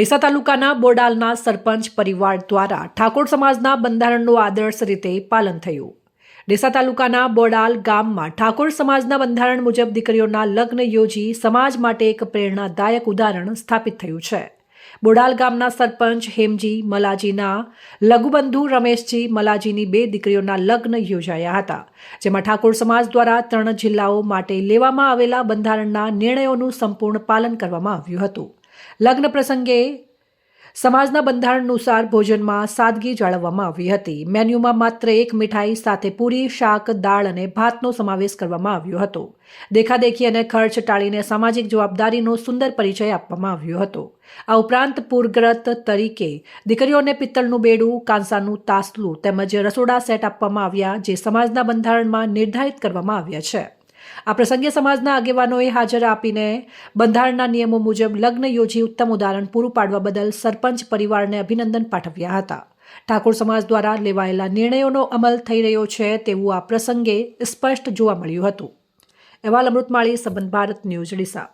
ડીસા તાલુકાના બોડાલના સરપંચ પરિવાર દ્વારા ઠાકોર સમાજના બંધારણનું આદર્શ રીતે પાલન થયું. ડીસા તાલુકાના બોડાલ ગામમાં ઠાકોર સમાજના બંધારણ મુજબ દીકરીઓના લગ્ન યોજી સમાજ માટે એક પ્રેરણાદાયક ઉદાહરણ સ્થાપિત થયું છે. બોડાલ ગામના સરપંચ હેમજી મલાજીના લઘુબંધુ રમેશજી મલાજીની બે દીકરીઓના લગ્ન યોજાયા હતા, જેમાં ઠાકોર સમાજ દ્વારા ત્રણ જિલ્લાઓ માટે લેવામાં આવેલા બંધારણના નિર્ણયોનું સંપૂર્ણ પાલન કરવામાં આવ્યું હતું. લગ્ન પ્રસંગે સમાજના બંધારણ અનુસાર ભોજનમાં સાદગી જાળવવામાં આવી હતી. મેન્યુમાં માત્ર એક મીઠાઈ સાથે પૂરી, શાક, દાળ અને ભાતનો સમાવેશ કરવામાં આવ્યો હતો. દેખાદેખી અને ખર્ચ ટાળીને સામાજિક જવાબદારીનો સુંદર પરિચય આપવામાં આવ્યો હતો. આ ઉપરાંત પૂરગ્રત તરીકે દીકરીઓને પિત્તળનું બેડું, કાંસાનું તાસલું તેમજ રસોડા સેટ આપવામાં આવ્યા જે સમાજના બંધારણમાં નિર્ધારિત કરવામાં આવ્યા છે. આ પ્રસંગે સમાજના આગેવાનોએ હાજર આપીને બંધારણના નિયમો મુજબ લગ્ન યોજી ઉત્તમ ઉદાહરણ પૂરું પાડવા બદલ સરપંચ પરિવારને અભિનંદન પાઠવ્યા હતા. ઠાકોર સમાજ દ્વારા લેવાયેલા નિર્ણયોનો અમલ થઈ રહ્યો છે તેવું આ પ્રસંગે સ્પષ્ટ જોવા મળ્યું હતું. અહેવાલ અમૃતમાળી, સંબંધ ભારત ન્યૂઝ, ડીસા.